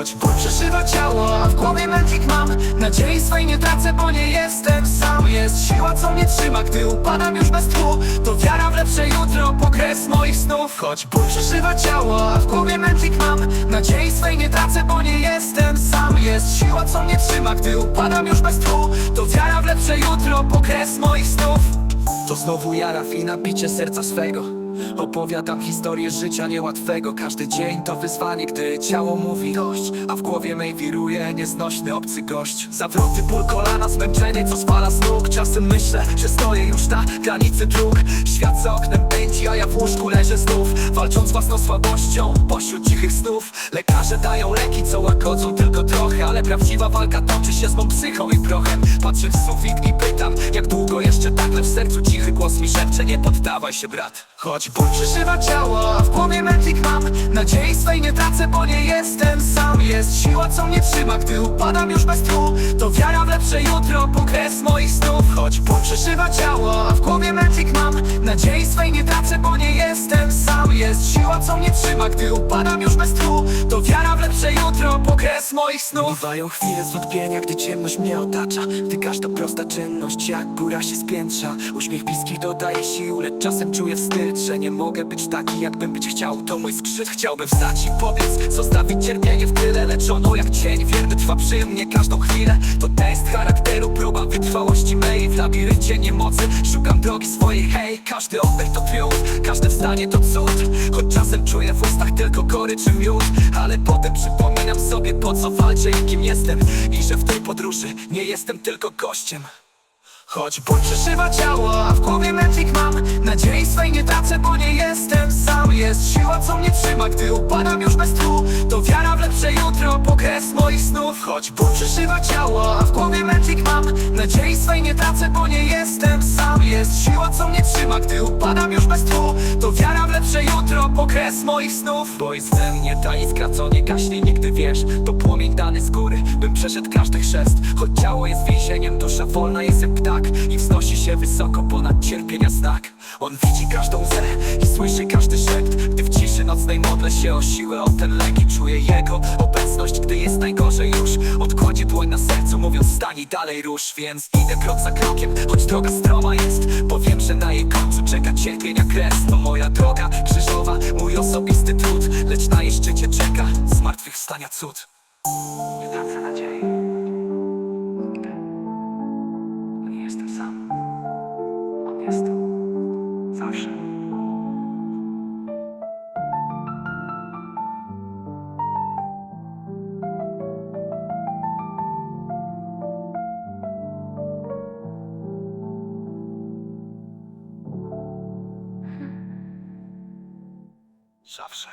Choć ból przeszywa ciało, a w głowie mętlik mam. Nadziei swej nie tracę, bo nie jestem sam. Jest siła, co mnie trzyma, gdy upadam już bez tchu. To wiara w lepsze jutro, pokres moich snów. Choć ból przeszywa ciało, a w głowie mętlik mam. Nadziei swej nie tracę, bo nie jestem sam. Jest siła, co mnie trzyma, gdy upadam już bez tchu. To wiara w lepsze jutro, pokres moich snów. To znowu jara i napicie serca swego Opowiadam historię życia niełatwego. Każdy dzień to wyzwanie, gdy ciało mówi dość A w głowie mej wiruje nieznośny obcy gość. Zawroty, ból kolana, zmęczenie, co spala z nóg. Czasem myślę, że stoję już na granicy dróg. Świat za oknem pędzi, a ja w łóżku leżę znów. Walcząc z własną słabością, pośród cichych snów. Lekarze dają leki, co łagodzą tylko trochę Ale prawdziwa walka toczy się z mą psychą i prochem. Patrzę w sufit i pytam, jak długo jeszcze tak lecz w sercu cichy głos mi szepcze Nie poddawaj się brat Choć ból przyszywa ciało, a w głowie mętlik mam Nadziei swej nie tracę, bo nie jestem sam. Jest siła, co mnie trzyma, gdy upadam już bez tchu. To wiara w lepsze jutro, pokres moich snów. Choć ból przyszywa ciało, a w głowie mętlik mam Nadziei swej nie tracę, bo nie jestem sam. Jest siła, co mnie trzyma, gdy upadam już bez tchu. To lepsze jutro, pokres moich snów. Bywają chwile zwątpienia, gdy ciemność mnie otacza. Gdy każda prosta czynność jak góra się spiętrza. Uśmiech bliskich dodaje sił, lecz czasem czuję wstyd Że nie mogę być taki, jakbym być chciał. To mój skrzyt, chciałbym wstać i pobiec Zostawić cierpienie w tyle, lecz ono jak cień Wierny trwa przy mnie każdą chwilę. To test charakteru, próba wytrwałości mej W labiryncie niemocy. Szukam drogi swojej Hej, każdy oddech to triumf, każde wstanie to cud Choć czasem czuję w ustach tylko gorycz i miód Ale potem przypominam sobie po co walczę i kim jestem. I że w tej podróży nie jestem tylko gościem. Choć ból przeszywa ciało, a w głowie mętlik mam. Nadziei swej nie tracę, bo nie jestem sam. Jest siła, co mnie trzyma, gdy upadam już bez tchu. To wiara w lepsze jutro, pokres moich snów. Choć ból przeszywa ciało, a w głowie mętlik mam. Nadziei swej nie tracę, bo nie jestem sam. Jest siła, co mnie trzyma, gdy upadam To wiara w lepsze jutro, pokres moich snów. Bo jest ze mnie ta iskra, co nie gaśnie nigdy wiesz. To płomień dany z góry, bym przeszedł każdy chrzest. Choć ciało jest więzieniem, dusza wolna jest jak ptak. I wznosi się wysoko ponad cierpienia znak. On widzi każdą łzę i słyszy każdy szept. Gdy w ciszy nocnej się o siłę o ten lek I czuję jego obecność, gdy jest najgorzej już Odkładzie dłoń na sercu, mówiąc stań i dalej rusz Więc idę krok za krokiem, choć droga stroma jest Bo wiem, że na jej końcu czeka cierpienia kres To moja droga krzyżowa, mój osobisty trud Lecz na jej szczycie czeka zmartwychwstania cud Nie tracę nadziei nie jestem sam. On jest tu. Zawsze. Zawsze.